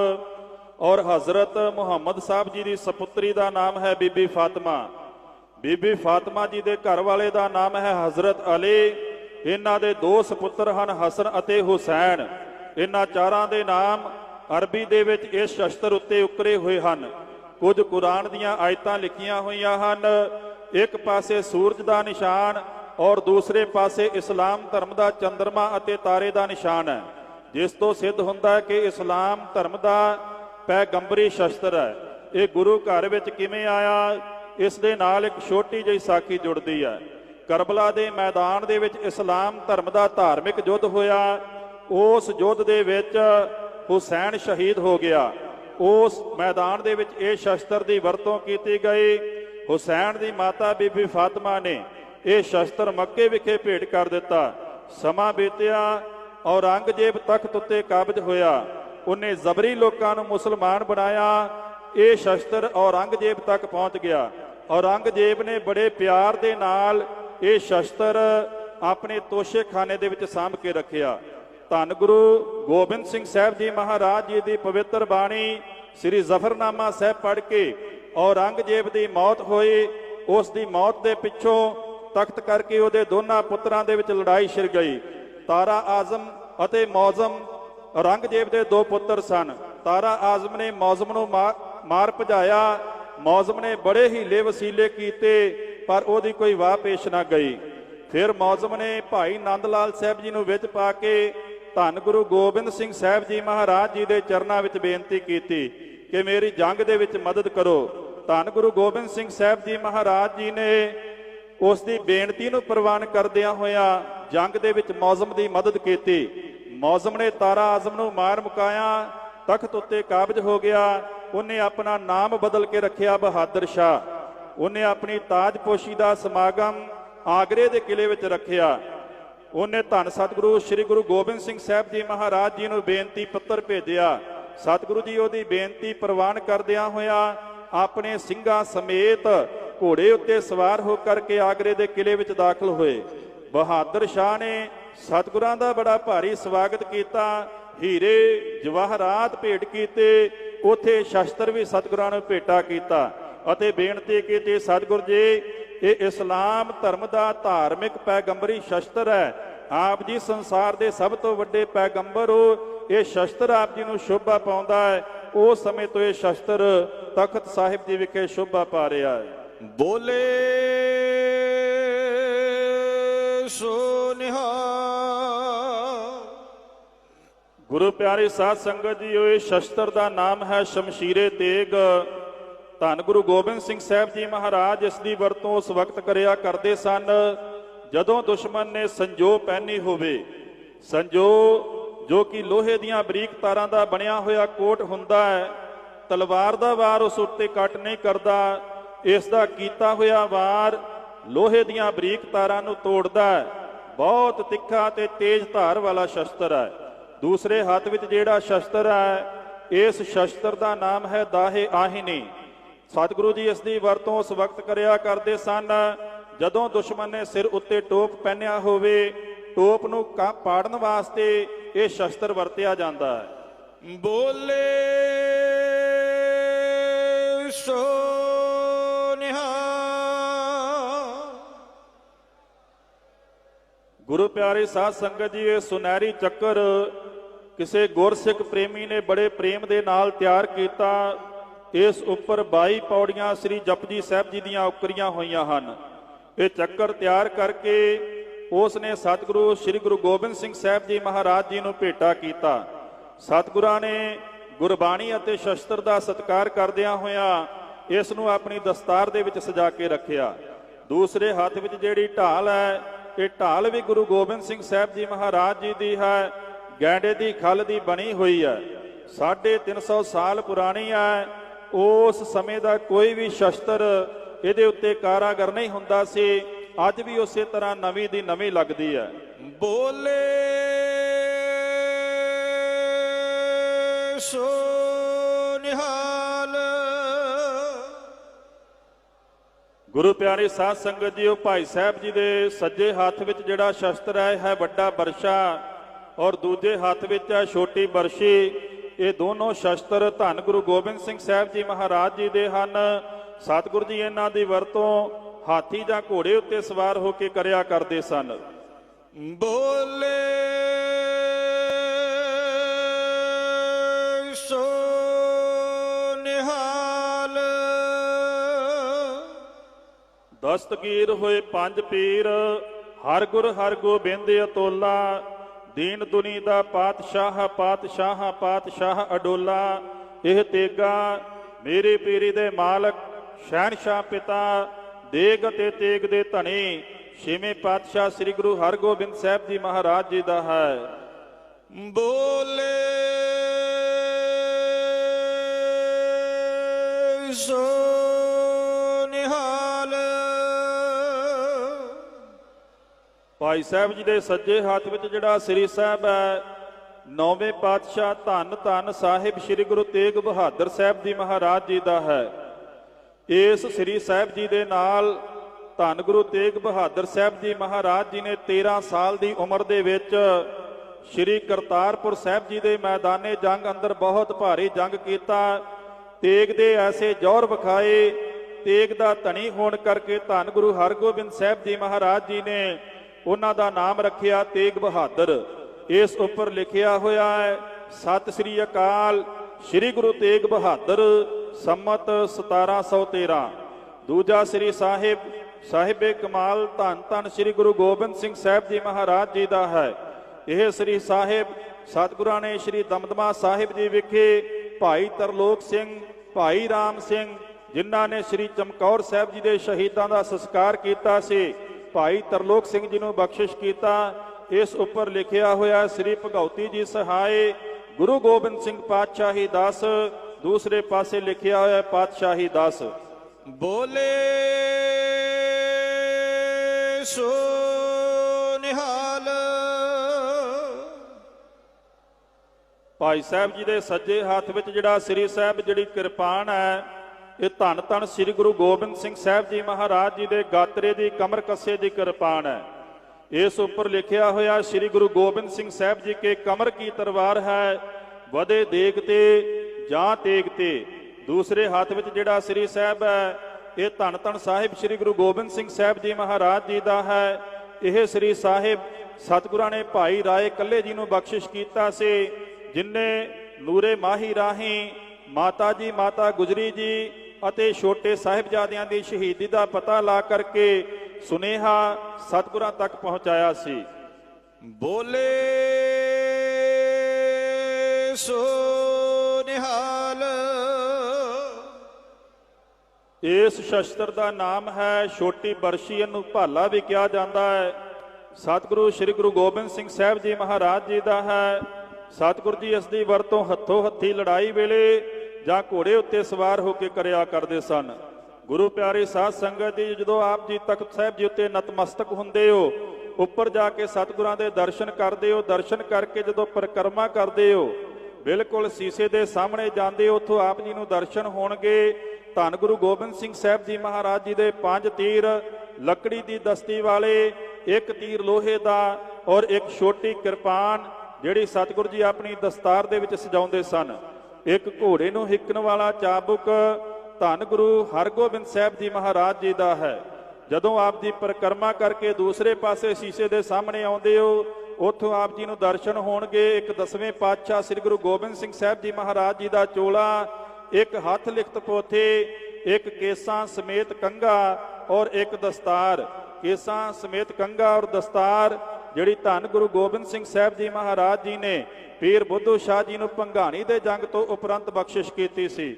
ਔਰ ਹਜ਼ਰਤ ਮੁਹੰਮਦ ਸਾਹਿਬ ਜੀ ਦੀ ਸਪੁੱਤਰੀ ਦਾ ਨਾਮ ਹੈ ਬੀਬੀ ਫਾਤਿਮਾ। ਬੀਬੀ ਫਾਤਿਮਾ ਜੀ ਦੇ ਘਰ ਵਾਲੇ ਦਾ ਨਾਮ ਹੈ ਹਜ਼ਰਤ ਅਲੀ। ਇਹਨਾਂ ਦੇ ਦੋ ਸੁਪੁੱਤਰ ਹਨ ਹਸਨ ਅਤੇ ਹੁਸੈਨ। ਇਹਨਾਂ ਚਾਰਾਂ ਦੇ ਨਾਮ ਅਰਬੀ ਦੇ ਵਿੱਚ ਇਸ ਸ਼ਸਤਰ ਉੱਤੇ ਉਕਰੇ ਹੋਏ ਹਨ। ਕੁਝ ਕੁਰਾਨ ਦੀਆਂ ਆਇਤਾਂ ਲਿਖੀਆਂ ਹੋਈਆਂ ਹਨ। ਇੱਕ ਪਾਸੇ ਸੂਰਜ ਦਾ ਨਿਸ਼ਾਨ ਔਰ ਦੂਸਰੇ ਪਾਸੇ ਇਸਲਾਮ ਧਰਮ ਦਾ ਚੰਦਰਮਾ ਅਤੇ ਤਾਰੇ ਦਾ ਨਿਸ਼ਾਨ ਹੈ। ਜਿਸ ਤੋਂ ਸਿੱਧ ਹੁੰਦਾ ਹੈ ਕਿ ਇਸਲਾਮ ਧਰਮ ਦਾ ਪੈਗੰਬਰੀ ਸ਼ਸਤਰ ਹੈ। ਇਹ ਗੁਰੂ ਘਰ ਵਿੱਚ ਕਿਵੇਂ ਆਇਆ? ਇਸ ਦੇ ਨਾਲ ਇੱਕ ਛੋਟੀ ਜਿਹੀ ਸਾਖੀ ਜੁੜਦੀ ਹੈ। ਕਰਬਲਾ ਦੇ ਮੈਦਾਨ ਦੇ ਵਿੱਚ ਇਸਲਾਮ ਧਰਮ ਦਾ ਧਾਰਮਿਕ ਯੁੱਧ ਹੋਇਆ। ਉਸ ਯੁੱਧ ਦੇ ਵਿੱਚ ਹੁਸੈਨ ਸ਼ਹੀਦ ਹੋ ਗਿਆ। ਉਸ ਮੈਦਾਨ ਦੇ ਵਿੱਚ ਇਹ ਸ਼ਸਤਰ ਦੀ ਵਰਤੋਂ ਕੀਤੀ ਗਈ। ਹੁਸੈਨ ਦੀ ਮਾਤਾ ਬੀਬੀ ਫਾਤਿਮਾ ਨੇ ਇਹ ਸ਼ਸਤਰ ਮੱਕੇ ਵਿਖੇ ਭੇਟ ਕਰ ਦਿੱਤਾ। ਸਮਾਂ ਬੀਤਿਆ, ਔਰੰਗਜ਼ੇਬ ਤਖਤ ਉੱਤੇ ਕਾਬਜ ਹੋਇਆ। ਉਹਨੇ ਜ਼ਬਰੀ ਲੋਕਾਂ ਨੂੰ ਮੁਸਲਮਾਨ ਬਣਾਇਆ। ਇਹ ਸ਼ਸਤਰ ਔਰੰਗਜ਼ੇਬ ਤੱਕ ਪਹੁੰਚ ਗਿਆ। ਔਰੰਗਜ਼ੇਬ ਨੇ ਬੜੇ ਪਿਆਰ ਦੇ ਨਾਲ ਇਹ ਸ਼ਸਤਰ ਆਪਣੇ ਤੋਸ਼ੇਖਾਨੇ ਦੇ ਵਿੱਚ ਸਾਂਭ ਕੇ ਰੱਖਿਆ। ਧੰਨ ਗੁਰੂ ਗੋਬਿੰਦ ਸਿੰਘ ਸਾਹਿਬ ਜੀ ਮਹਾਰਾਜ ਜੀ ਦੀ ਪਵਿੱਤਰ ਬਾਣੀ ਸ੍ਰੀ ਜ਼ਫਰਨਾਮਾ ਸਾਹਿਬ ਪੜ੍ਹ ਕੇ ਔਰੰਗਜ਼ੇਬ ਦੀ ਮੌਤ ਹੋਈ, ਉਸ ਦੀ ਮੌਤ ਦੇ ਪਿੱਛੋਂ ਤਖਤ ਕਰਕੇ ਉਹਦੇ ਦੋਨਾਂ ਪੁੱਤਰਾਂ ਦੇ ਵਿੱਚ ਲੜਾਈ ਛਿੜ ਗਈ। ਤਾਰਾ ਆਜ਼ਮ ਅਤੇ ਮੌਜ਼ਮ ਔਰੰਗਜ਼ੇਬ ਦੇ ਦੋ ਪੁੱਤਰ ਸਨ। ਤਾਰਾ ਆਜ਼ਮ ਨੇ ਮੌਜ਼ਮ ਨੂੰ ਮਾ- ਮਾਰ ਭਜਾਇਆ। ਮੌਜ਼ਮ ਨੇ ਬੜੇ ਹੀਲੇ ਵਸੀਲੇ ਕੀਤੇ, ਪਰ ਉਹਦੀ ਕੋਈ ਵਾਹ ਪੇਸ਼ ਨਾ ਗਈ। ਫਿਰ ਮੌਜ਼ਮ ਨੇ ਭਾਈ ਨੰਦ ਲਾਲ ਸਾਹਿਬ ਜੀ ਨੂੰ ਵਿੱਚ ਪਾ ਕੇ ਧੰਨ ਗੁਰੂ ਗੋਬਿੰਦ ਸਿੰਘ ਸਾਹਿਬ ਜੀ ਮਹਾਰਾਜ ਜੀ ਦੇ ਚਰਨਾਂ ਵਿੱਚ ਬੇਨਤੀ ਕੀਤੀ ਕਿ ਮੇਰੀ ਜੰਗ ਦੇ ਵਿੱਚ ਮਦਦ ਕਰੋ। ਧੰਨ ਗੁਰੂ ਗੋਬਿੰਦ ਸਿੰਘ ਸਾਹਿਬ ਜੀ ਮਹਾਰਾਜ ਜੀ ਨੇ ਉਸ ਦੀ ਬੇਨਤੀ ਨੂੰ ਪ੍ਰਵਾਨ ਕਰਦਿਆਂ ਹੋਇਆ ਜੰਗ ਦੇ ਵਿੱਚ ਮੌਜ਼ਮ ਦੀ ਮਦਦ ਕੀਤੀ। ਮੌਜ਼ਮ ਨੇ ਤਾਰਾ ਆਜ਼ਮ ਨੂੰ ਮਾਰ ਮੁਕਾਇਆ, ਤਖਤ ਉੱਤੇ ਕਾਬਜ ਹੋ ਗਿਆ। ਉਹਨੇ ਆਪਣਾ ਨਾਮ ਬਦਲ ਕੇ ਰੱਖਿਆ ਬਹਾਦਰ ਸ਼ਾਹ। ਉਹਨੇ ਆਪਣੀ ਤਾਜਪੋਸ਼ੀ ਦਾ ਸਮਾਗਮ ਆਗਰੇ ਦੇ ਕਿਲੇ ਵਿੱਚ ਰੱਖਿਆ। ਉਹਨੇ ਧੰਨ ਸਤਿਗੁਰੂ ਸ੍ਰੀ ਗੁਰੂ ਗੋਬਿੰਦ ਸਿੰਘ ਸਾਹਿਬ ਜੀ ਮਹਾਰਾਜ ਜੀ ਨੂੰ ਬੇਨਤੀ ਪੱਤਰ ਭੇਜਿਆ। ਸਤਿਗੁਰੂ ਜੀ, ਉਹਦੀ ਬੇਨਤੀ ਪ੍ਰਵਾਨ ਕਰਦਿਆਂ ਹੋਇਆ ਆਪਣੇ ਸਿੰਘਾਂ ਸਮੇਤ ਘੋੜੇ ਉੱਤੇ ਸਵਾਰ ਹੋ ਕਰਕੇ ਆਗਰੇ ਦੇ ਕਿਲੇ ਵਿੱਚ ਦਾਖਲ ਹੋਏ। ਬਹਾਦਰ ਸ਼ਾਹ ਨੇ ਸਤਿਗੁਰਾਂ ਦਾ ਬੜਾ ਭਾਰੀ ਸਵਾਗਤ ਕੀਤਾ। ਹੀਰੇ ਜਵਾਹਰਾਤ ਭੇਟ ਕੀਤੇ। ਉਥੇ ਸ਼ਸਤਰ ਵੀ ਸਤਿਗੁਰਾਂ ਨੂੰ ਭੇਟਾ ਕੀਤਾ। ਅਤੇ ਬੇਨਤੀ ਕੀਤੀ, ਸਤਿਗੁਰ ਜੀ ਇਹ ਇਸਲਾਮ ਧਰਮ ਦਾ ਧਾਰਮਿਕ ਪੈਗੰਬਰੀ ਸ਼ਸਤਰ ਹੈ। ਆਪ ਜੀ ਸੰਸਾਰ ਦੇ ਸਭ ਤੋਂ ਵੱਡੇ ਪੈਗੰਬਰ ਹੋ। ਇਹ ਸ਼ਸਤਰ ਆਪ ਜੀ ਨੂੰ ਸ਼ੋਭਾ ਪਾਉਂਦਾ ਹੈ। ਉਸ ਸਮੇਂ ਤੋਂ ਇਹ ਸ਼ਸਤਰ ਤਖਤ ਸਾਹਿਬ ਜੀ ਵਿਖੇ ਸ਼ੋਭਾ ਪਾ ਰਿਹਾ ਹੈ। ਬੋਲੇ ਸੋ ਨਿਹਾਲ। ਗੁਰੂ ਪਿਆਰੀ ਸਾਧ ਸੰਗਤ ਜੀ ਇਹ ਸ਼ਸਤਰ ਦਾ ਨਾਮ ਹੈ ਸ਼ਮਸ਼ੀਰੇ ਤੇਗ। ਧੰਨ ਗੁਰੂ ਗੋਬਿੰਦ ਸਿੰਘ ਸਾਹਿਬ ਜੀ ਮਹਾਰਾਜ, ਇਸ ਦੀ ਵਰਤੋਂ ਉਸ ਵਕਤ ਕਰਿਆ ਕਰਦੇ ਸਨ, ਜਦੋਂ ਦੁਸ਼ਮਣ ਨੇ ਸੰਜੋ ਪਹਿਨੀ ਹੋਵੇ। ਸੰਜੋ, ਜੋ ਕਿ ਲੋਹੇ ਦੀਆਂ ਬਰੀਕ ਤਾਰਾਂ ਦਾ ਬਣਿਆ ਹੋਇਆ ਕੋਟ ਹੁੰਦਾ ਹੈ, ਤਲਵਾਰ ਦਾ ਵਾਰ ਉਸ ਉੱਤੇ ਕੱਟ ਨਹੀਂ ਕਰਦਾ, ਇਸ ਦਾ ਕੀਤਾ ਹੋਇਆ ਵਾਰ ਲੋਹੇ ਦੀਆਂ ਬਰੀਕ ਤਾਰਾਂ ਨੂੰ ਤੋੜਦਾ ਹੈ। ਬਹੁਤ ਤਿੱਖਾ ਤੇ ਤੇਜ਼ ਧਾਰ ਵਾਲਾ ਸ਼ਸਤਰ ਹੈ। ਦੂਸਰੇ ਹੱਥ ਵਿੱਚ ਜਿਹੜਾ ਸ਼ਸਤਰ ਹੈ, ਇਸ ਸ਼ਸਤਰ ਦਾ ਨਾਮ ਹੈ ਦਾਹੇ ਆਹਿਨੀ ਸਤਿਗੁਰੂ ਜੀ ਇਸ ਦੀ ਵਰਤੋਂ ਉਸ ਵਕਤ ਕਰਿਆ ਕਰਦੇ ਸਨ ਜਦੋਂ ਦੁਸ਼ਮਣ ਨੇ ਸਿਰ ਉੱਤੇ ਟੋਪ ਪਹਿਨਿਆ ਹੋਵੇ ਟੋਪ ਨੂੰ ਕਾ- ਪਾੜਨ ਵਾਸਤੇ ਇਹ ਸ਼ਸਤਰ ਵਰਤਿਆ ਜਾਂਦਾ ਹੈ। ਬੋਲੇ ਗੁਰੂ ਪਿਆਰੇ ਸਾਧ ਸੰਗਤ ਜੀ ਇਹ ਸੁਨਹਿਰੀ ਚੱਕਰ ਕਿਸੇ ਗੁਰਸਿੱਖ ਪ੍ਰੇਮੀ ਨੇ ਬੜੇ ਪ੍ਰੇਮ ਦੇ ਨਾਲ ਤਿਆਰ ਕੀਤਾ। ਇਸ ਉੱਪਰ 22 ਪੌੜੀਆਂ ਸ੍ਰੀ ਜਪਜੀ ਸਾਹਿਬ ਜੀ ਦੀਆਂ ਉਕਰੀਆਂ ਹੋਈਆਂ ਹਨ। ਇਹ ਚੱਕਰ ਤਿਆਰ ਕਰਕੇ ਉਸ ਨੇ ਸਤਿਗੁਰੂ ਸ੍ਰੀ ਗੁਰੂ ਗੋਬਿੰਦ ਸਿੰਘ ਸਾਹਿਬ ਜੀ ਮਹਾਰਾਜ ਜੀ ਨੂੰ ਭੇਟਾ ਕੀਤਾ। ਸਤਿਗੁਰਾਂ ਨੇ ਗੁਰਬਾਣੀ ਅਤੇ ਸ਼ਸਤਰ ਦਾ ਸਤਿਕਾਰ ਕਰਦਿਆਂ ਹੋਇਆਂ ਇਸ ਨੂੰ ਆਪਣੀ ਦਸਤਾਰ ਦੇ ਵਿੱਚ ਸਜਾ ਕੇ ਰੱਖਿਆ। ਦੂਸਰੇ ਹੱਥ ਵਿੱਚ ਜਿਹੜੀ ਢਾਲ ਹੈ, ਇਹ ਢਾਲ ਵੀ ਗੁਰੂ ਗੋਬਿੰਦ ਸਿੰਘ ਸਾਹਿਬ ਜੀ ਮਹਾਰਾਜ ਜੀ ਦੀ ਹੈ, ਗੈਂਡੇ ਦੀ ਖੱਲ ਦੀ ਬਣੀ ਹੋਈ ਹੈ। 350 ਸਾਲ ਪੁਰਾਣੀ ਹੈ ਉਸ ਸਮੇਂ ਦਾ ਕੋਈ ਵੀ ਸ਼ਸਤਰ ਇਹਦੇ ਉੱਤੇ ਕਾਰਾਗਰ ਨਹੀਂ ਹੁੰਦਾ ਸੀ। ਅੱਜ ਵੀ ਉਸੇ ਤਰ੍ਹਾਂ ਨਵੀਂ ਦੀ ਨਵੀਂ ਲੱਗਦੀ ਹੈ। ਬੋਲੇ ਸੋ ਨਿਹਾਲ। ਗੁਰੂ ਪਿਆਰੇ ਸਾਧ ਸੰਗਤ ਜੀਓ ਭਾਈ ਸਾਹਿਬ ਜੀ ਦੇ ਸੱਜੇ ਹੱਥ ਵਿੱਚ ਜਿਹੜਾ ਸ਼ਸਤਰ ਹੈ ਹੈ ਵੱਡਾ ਬਰਸ਼ਾ ਔਰ ਦੂਜੇ ਹੱਥ ਵਿੱਚ ਹੈ ਛੋਟੀ ਬਰਸ਼ੀ। ਇਹ ਦੋਨੋਂ ਸ਼ਸਤਰ ਧੰਨ ਗੁਰੂ ਗੋਬਿੰਦ ਸਿੰਘ ਸਾਹਿਬ ਜੀ ਮਹਾਰਾਜ ਜੀ ਦੇ ਹਨ। ਸਤਿਗੁਰੂ ਜੀ ਇਹਨਾਂ ਦੀ ਵਰਤੋਂ ਹਾਥੀ ਜਾਂ ਘੋੜੇ ਉੱਤੇ ਸਵਾਰ ਹੋ ਕੇ ਕਰਿਆ ਕਰਦੇ ਸਨ। ਬੋਲੇ ਸੋ ਨਿਹਾਲ। ਦਸਤਗੀਰ ਹੋਏ ਪੰਜ ਪੀਰ ਹਰ ਗੁਰ ਹਰ ਗੋਬਿੰਦ ਅਤੋਲਾ ਦੀਨ ਦੁਨੀ ਦਾ ਪਾਤਸ਼ਾਹ ਪਾਤਸ਼ਾਹ ਪਾਤਸ਼ਾਹ ਅਡੋਲਾ। ਇਹ ਤੇਗਾ ਮੇਰੇ ਪੀਰੀ ਦੇ ਮਾਲਕ ਸ਼ਹਿਨशाह ਪਿਤਾ, ਦੇਗ ਅਤੇ ਤੇਗ ਦੇ ਧਣੀ, ਛੇਵੇਂ ਪਾਤਸ਼ਾਹ ਸ੍ਰੀ ਗੁਰੂ ਹਰਗੋਬਿੰਦ ਸਾਹਿਬ ਜੀ ਮਹਾਰਾਜ ਜੀ ਦਾ ਹੈ। ਬੋਲੇ ਸੋ ਭਾਈ ਸਾਹਿਬ ਜੀ ਦੇ ਸੱਜੇ ਹੱਥ ਵਿੱਚ ਜਿਹੜਾ ਸ੍ਰੀ ਸਾਹਿਬ ਹੈ, ਨੌਵੇਂ ਪਾਤਸ਼ਾਹ ਧੰਨ ਧੰਨ ਸਾਹਿਬ ਸ੍ਰੀ ਗੁਰੂ ਤੇਗ ਬਹਾਦਰ ਸਾਹਿਬ ਜੀ ਮਹਾਰਾਜ ਜੀ ਦਾ ਹੈ। ਇਸ ਸ੍ਰੀ ਸਾਹਿਬ ਜੀ ਦੇ ਨਾਲ ਧੰਨ ਗੁਰੂ ਤੇਗ ਬਹਾਦਰ ਸਾਹਿਬ ਜੀ ਮਹਾਰਾਜ ਜੀ ਨੇ 13 ਸਾਲ ਦੀ ਉਮਰ ਦੇ ਵਿੱਚ ਸ੍ਰੀ ਕਰਤਾਰਪੁਰ ਸਾਹਿਬ ਜੀ ਦੇ ਮੈਦਾਨੇ ਜੰਗ ਅੰਦਰ ਬਹੁਤ ਭਾਰੀ ਜੰਗ ਕੀਤਾ। ਤੇਗ ਦੇ ਐਸੇ ਜ਼ੋਰ ਵਿਖਾਏ, ਤੇਗ ਦਾ ਧਣੀ ਹੋਣ ਕਰਕੇ ਧੰਨ ਗੁਰੂ ਹਰਗੋਬਿੰਦ ਸਾਹਿਬ ਜੀ ਮਹਾਰਾਜ ਜੀ ਨੇ ਉਹਨਾਂ ਦਾ ਨਾਮ ਰੱਖਿਆ ਤੇਗ ਬਹਾਦਰ। ਇਸ ਉੱਪਰ ਲਿਖਿਆ ਹੋਇਆ ਹੈ, ਸਤਿ ਸ੍ਰੀ ਅਕਾਲ, ਸ੍ਰੀ ਗੁਰੂ ਤੇਗ ਬਹਾਦਰ, ਸੰਮਤ 1713 ਦੂਜਾ ਸ੍ਰੀ ਸਾਹਿਬ, ਸਾਹਿਬੇ ਕਮਾਲ ਧੰਨ ਧੰਨ ਸ੍ਰੀ ਗੁਰੂ ਗੋਬਿੰਦ ਸਿੰਘ ਸਾਹਿਬ ਜੀ ਮਹਾਰਾਜ ਜੀ ਦਾ ਹੈ। ਇਹ ਸ੍ਰੀ ਸਾਹਿਬ, ਸਤਿਗੁਰਾਂ ਨੇ ਸ੍ਰੀ ਦਮਦਮਾ ਸਾਹਿਬ ਜੀ ਵਿਖੇ ਭਾਈ ਤਰਲੋਕ ਸਿੰਘ, ਭਾਈ ਰਾਮ ਸਿੰਘ, ਜਿਨ੍ਹਾਂ ਨੇ ਸ੍ਰੀ ਚਮਕੌਰ ਸਾਹਿਬ ਜੀ ਦੇ ਸ਼ਹੀਦਾਂ ਦਾ ਸੰਸਕਾਰ ਕੀਤਾ ਸੀ ਭਾਈ ਤਰਲੋਕ ਸਿੰਘ ਜੀ ਨੂੰ ਬਖਸ਼ਿਸ਼ ਕੀਤਾ। ਇਸ ਉੱਪਰ ਲਿਖਿਆ ਹੋਇਆ ਸ੍ਰੀ ਭਗਉਤੀ ਜੀ ਸਹਾਏ ਗੁਰੂ ਗੋਬਿੰਦ ਸਿੰਘ ਪਾਤਸ਼ਾਹੀ ਦਾਸ। ਦੂਸਰੇ ਪਾਸੇ ਲਿਖਿਆ ਹੋਇਆ ਪਾਤਸ਼ਾਹੀ ਦਾਸ। ਬੋਲੇ ਸੋ ਨਿਹਾਲ। ਭਾਈ ਸਾਹਿਬ ਜੀ ਦੇ ਸੱਜੇ ਹੱਥ ਵਿੱਚ ਜਿਹੜਾ ਸ੍ਰੀ ਸਾਹਿਬ ਜਿਹੜੀ ਕਿਰਪਾਨ ਹੈ ਇਹ ਧੰਨ ਧੰਨ ਸ੍ਰੀ ਗੁਰੂ ਗੋਬਿੰਦ ਸਿੰਘ ਸਾਹਿਬ ਜੀ ਮਹਾਰਾਜ ਜੀ ਦੇ ਗਾਤਰੇ ਦੀ ਕਮਰ ਕੱਸੇ ਦੀ ਕਿਰਪਾਨ ਹੈ। ਇਸ ਉੱਪਰ ਲਿਖਿਆ ਹੋਇਆ ਸ੍ਰੀ ਗੁਰੂ ਗੋਬਿੰਦ ਸਿੰਘ ਸਾਹਿਬ ਜੀ ਕੇ ਕਮਰ ਕੀ ਤਲਵਾਰ ਹੈ ਵਦੇ ਦੇਗਤੇ ਜਾਂ ਤੇਗਤੇ ਦੂਸਰੇ ਹੱਥ ਵਿੱਚ ਜਿਹੜਾ ਸ੍ਰੀ ਸਾਹਿਬ ਹੈ, ਇਹ ਧੰਨ ਧੰਨ ਸਾਹਿਬ ਸ੍ਰੀ ਗੁਰੂ ਗੋਬਿੰਦ ਸਿੰਘ ਸਾਹਿਬ ਜੀ ਮਹਾਰਾਜ ਜੀ ਦਾ ਹੈ। ਇਹ ਸ੍ਰੀ ਸਾਹਿਬ ਸਤਿਗੁਰਾਂ ਨੇ ਭਾਈ ਰਾਏ ਕੱਲੇ ਜੀ ਨੂੰ ਬਖਸ਼ਿਸ਼ ਕੀਤਾ ਸੀ ਜਿਨਨੇ ਨੂਰੇ ਮਾਹੀ ਰਾਹੀਂ ਮਾਤਾ ਜੀ, ਮਾਤਾ ਗੁਜਰੀ ਜੀ ਅਤੇ ਛੋਟੇ ਸਾਹਿਬਜ਼ਾਦਿਆਂ ਦੀ ਸ਼ਹੀਦੀ ਦਾ ਪਤਾ ਲਾ ਕਰਕੇ ਸੁਨੇਹਾ ਸਤਿਗੁਰਾਂ ਤੱਕ ਪਹੁੰਚਾਇਆ ਸੀ। ਬੋਲੇ ਸੋ ਨਿਹਾਲ ਇਸ ਸ਼ਸਤਰ ਦਾ ਨਾਮ ਹੈ ਛੋਟੀ ਬਰਸ਼ੀ ਇਹਨੂੰ ਭਾਲਾ ਵੀ ਕਿਹਾ ਜਾਂਦਾ ਹੈ। ਸਤਿਗੁਰੂ ਸ੍ਰੀ ਗੁਰੂ ਗੋਬਿੰਦ ਸਿੰਘ ਸਾਹਿਬ ਜੀ ਮਹਾਰਾਜ ਜੀ ਦਾ ਹੈ। ਸਤਿਗੁਰੂ ਜੀ ਇਸ ਦੀ ਵਰਤੋਂ ਹੱਥੋਂ ਹੱਥੀ ਲੜਾਈ ਵੇਲੇ ਜਾਂ ਘੋੜੇ ਉੱਤੇ ਸਵਾਰ ਹੋ ਕੇ ਕਰਿਆ ਕਰਦੇ ਸਨ। ਗੁਰੂ ਪਿਆਰੇ ਸਾਧ ਸੰਗਤ ਜੀ, ਜਦੋਂ ਆਪ ਜੀ ਤਖਤ ਸਾਹਿਬ ਜੀ ਉੱਤੇ ਨਤਮਸਤਕ ਹੁੰਦੇ ਹੋ, ਉੱਪਰ ਜਾ ਕੇ ਸਤਿਗੁਰਾਂ ਦੇ ਦਰਸ਼ਨ ਕਰਦੇ ਹੋ, ਦਰਸ਼ਨ ਕਰਕੇ ਜਦੋਂ ਪਰਿਕਰਮਾ ਕਰਦੇ ਹੋ, ਬਿਲਕੁਲ ਸੀਸੇ ਦੇ ਸਾਹਮਣੇ ਜਾਂਦੇ ਉੱਥੋਂ ਆਪ ਜੀ ਨੂੰ ਦਰਸ਼ਨ ਹੋਣਗੇ। ਧੰਨ ਗੁਰੂ ਗੋਬਿੰਦ ਸਿੰਘ ਸਾਹਿਬ ਜੀ ਮਹਾਰਾਜ ਜੀ ਦੇ ਪੰਜ ਤੀਰ, ਲੱਕੜੀ ਦੀ ਦਸਤੀ ਵਾਲੇ, ਇੱਕ ਤੀਰ ਲੋਹੇ ਦਾ ਔਰ ਇੱਕ ਛੋਟੀ ਕਿਰਪਾਨ, ਜਿਹੜੀ ਸਤਿਗੁਰੂ ਜੀ ਆਪਣੀ ਦਸਤਾਰ ਦੇ ਵਿੱਚ ਸਜਾਉਂਦੇ ਸਨ। ਇੱਕ ਘੋੜੇ ਨੂੰ ਹਿੱਕਣ ਵਾਲਾ ਚਾਬੁਕ ਧੰਨ ਗੁਰੂ ਹਰਗੋਬਿੰਦ ਸਾਹਿਬ ਜੀ ਮਹਾਰਾਜ ਜੀ ਦਾ ਹੈ। ਜਦੋਂ ਆਪ ਜੀ ਪਰਿਕਰਮਾ ਕਰਕੇ ਦੂਸਰੇ ਪਾਸੇ ਸ਼ੀਸ਼ੇ ਦੇ ਸਾਹਮਣੇ ਆਉਂਦੇ ਹੋ, ਉੱਥੋਂ ਆਪ ਜੀ ਨੂੰ ਦਰਸ਼ਨ ਹੋਣਗੇ। ਇੱਕ ਦਸਵੇਂ ਪਾਤਸ਼ਾਹ ਸ੍ਰੀ ਗੁਰੂ ਗੋਬਿੰਦ ਸਿੰਘ ਸਾਹਿਬ ਜੀ ਮਹਾਰਾਜ ਜੀ ਦਾ ਚੋਲਾ, ਇੱਕ ਹੱਥ ਲਿਖਤ ਪੋਥੇ, ਇੱਕ ਕੇਸਾਂ ਸਮੇਤ ਕੰਗਾ ਔਰ ਇੱਕ ਦਸਤਾਰ। ਕੇਸਾਂ ਸਮੇਤ ਕੰਗਾ ਔਰ ਦਸਤਾਰ ਜਿਹੜੀ ਧੰਨ ਗੁਰੂ ਗੋਬਿੰਦ ਸਿੰਘ ਸਾਹਿਬ ਜੀ ਮਹਾਰਾਜ ਜੀ ਨੇ ਪੀਰ ਬੁੱਧੂ ਸ਼ਾਹ ਜੀ ਨੂੰ ਪੰਘਾਣੀ ਦੇ ਜੰਗ ਤੋਂ ਉਪਰੰਤ ਬਖਸ਼ਿਸ਼ ਕੀਤੀ ਸੀ।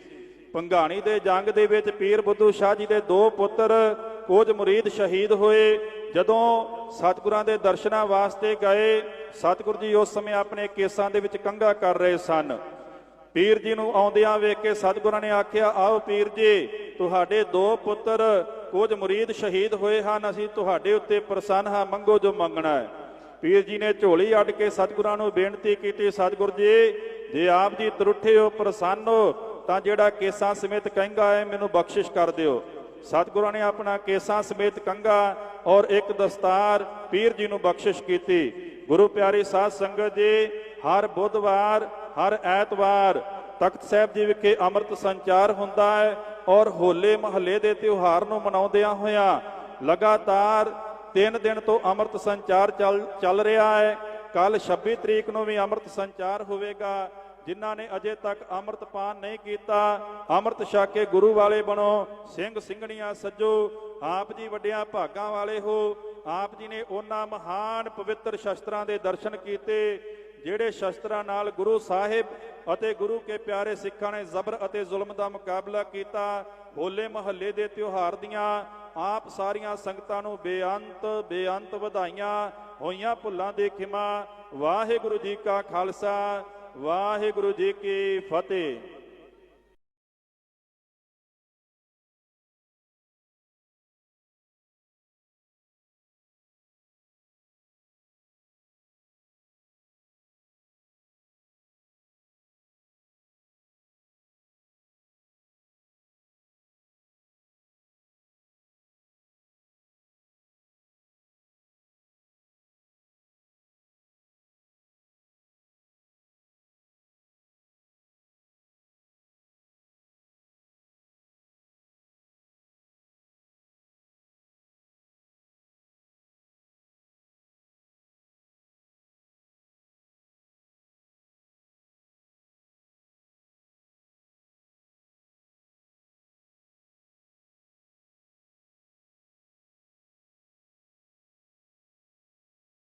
ਪੰਘਾਣੀ ਦੇ ਜੰਗ ਦੇ ਵਿੱਚ ਪੀਰ ਬੁੱਧੂ ਸ਼ਾਹ ਜੀ ਦੇ ਦੋ ਪੁੱਤਰ ਕੁਝ ਮੁਰੀਦ ਸ਼ਹੀਦ ਹੋਏ। ਜਦੋਂ ਸਤਿਗੁਰਾਂ ਦੇ ਦਰਸ਼ਨਾਂ ਵਾਸਤੇ ਗਏ, ਸਤਿਗੁਰ ਜੀ ਉਸ ਸਮੇਂ ਆਪਣੇ ਕੇਸਾਂ ਦੇ ਵਿੱਚ ਕੰਗਾ ਕਰ ਰਹੇ ਸਨ। ਪੀਰ ਜੀ ਨੂੰ ਆਉਂਦਿਆਂ ਵੇਖ ਕੇ ਸਤਿਗੁਰਾਂ ਨੇ ਆਖਿਆ, ਆਓ ਪੀਰ ਜੀ, ਤੁਹਾਡੇ ਦੋ ਪੁੱਤਰ ਕੁਝ ਮੁਰੀਦ ਸ਼ਹੀਦ ਹੋਏ ਹਨ, ਅਸੀਂ ਤੁਹਾਡੇ ਉੱਤੇ ਪ੍ਰਸੰਨ ਹਾਂ, ਮੰਗੋ ਜੋ ਮੰਗਣਾ ਹੈ। ਪੀਰ ਜੀ ਨੇ ਝੋਲੀ ਅੱਡ ਕੇ ਸਤਿਗੁਰਾਂ ਨੂੰ ਬੇਨਤੀ ਕੀਤੀ, ਸਤਿਗੁਰ ਜੀ, ਜੇ ਆਪ ਜੀ ਤਰੁੱਠੇ ਹੋ ਪ੍ਰਸੰਨ ਹੋ ਤਾਂ ਜਿਹੜਾ ਕੇਸਾਂ ਸਮੇਤ ਕਹਿੰਗਾ ਹੈ, ਮੈਨੂੰ ਬਖਸ਼ਿਸ਼ ਕਰ ਦਿਓ। ਸਤਿਗੁਰਾਂ ਨੇ ਆਪਣਾ ਕੇਸਾਂ ਸਮੇਤ ਕੰਗਾ ਔਰ ਇੱਕ ਦਸਤਾਰ ਪੀਰ ਜੀ ਨੂੰ ਬਖਸ਼ਿਸ਼ ਕੀਤੀ। ਗੁਰੂ ਪਿਆਰੀ ਸਾਧ ਸੰਗਤ ਜੀ, ਹਰ ਬੁੱਧਵਾਰ, ਹਰ ਐਤਵਾਰ ਤਖਤ ਸਾਹਿਬ ਜੀ ਵਿਖੇ ਅੰਮ੍ਰਿਤ ਸੰਚਾਰ ਹੁੰਦਾ ਹੈ ਔਰ ਹੋਲੇ ਮਹੱਲੇ ਦੇ ਤਿਉਹਾਰ ਨੂੰ ਮਨਾਉਂਦਿਆਂ ਹੋਇਆਂ ਲਗਾਤਾਰ ਤਿੰਨ ਦਿਨ ਤੋਂ ਅੰਮ੍ਰਿਤ ਸੰਚਾਰ ਚੱਲ ਚੱਲ ਰਿਹਾ ਹੈ। ਕੱਲ 26 ਤਰੀਕ ਨੂੰ ਵੀ ਅੰਮ੍ਰਿਤ ਸੰਚਾਰ ਹੋਵੇਗਾ। ਜਿਨ੍ਹਾਂ ਨੇ ਅਜੇ ਤੱਕ ਅੰਮ੍ਰਿਤ ਪਾਨ ਨਹੀਂ ਕੀਤਾ, ਅੰਮ੍ਰਿਤ ਛਕ ਕੇ ਗੁਰੂ ਵਾਲੇ ਬਣੋ। ਸਿੰਘ ਸਿੰਘਣੀਆਂ ਸੱਜੋ, ਆਪ ਜੀ ਵੱਡਿਆਂ ਭਾਗਾਂ ਵਾਲੇ ਹੋ। ਆਪ ਜੀ ਨੇ ਉਹਨਾਂ ਮਹਾਨ ਪਵਿੱਤਰ ਸ਼ਸਤਰਾਂ ਦੇ ਦਰਸ਼ਨ ਕੀਤੇ, ਜਿਹੜੇ ਸ਼ਸਤਰਾਂ ਨਾਲ ਗੁਰੂ ਸਾਹਿਬ ਅਤੇ ਗੁਰੂ ਕੇ ਪਿਆਰੇ ਸਿੱਖਾਂ ਨੇ ਜ਼ਬਰ ਅਤੇ ਜ਼ੁਲਮ ਦਾ ਮੁਕਾਬਲਾ ਕੀਤਾ। ਹੋਲੇ ਮਹੱਲੇ ਦੇ ਤਿਉਹਾਰ ਦੀਆਂ ਆਪ ਸਾਰੀਆਂ ਸੰਗਤਾਂ ਨੂੰ ਬੇਅੰਤ ਬੇਅੰਤ ਵਧਾਈਆਂ ਹੋਈਆਂ ਭੁੱਲਾਂ ਦੇ ਖਿਮਾ। ਵਾਹਿਗੁਰੂ ਜੀ ਕਾ ਖਾਲਸਾ, ਵਾਹਿਗੁਰੂ ਜੀ ਕੀ ਫਤਿਹ।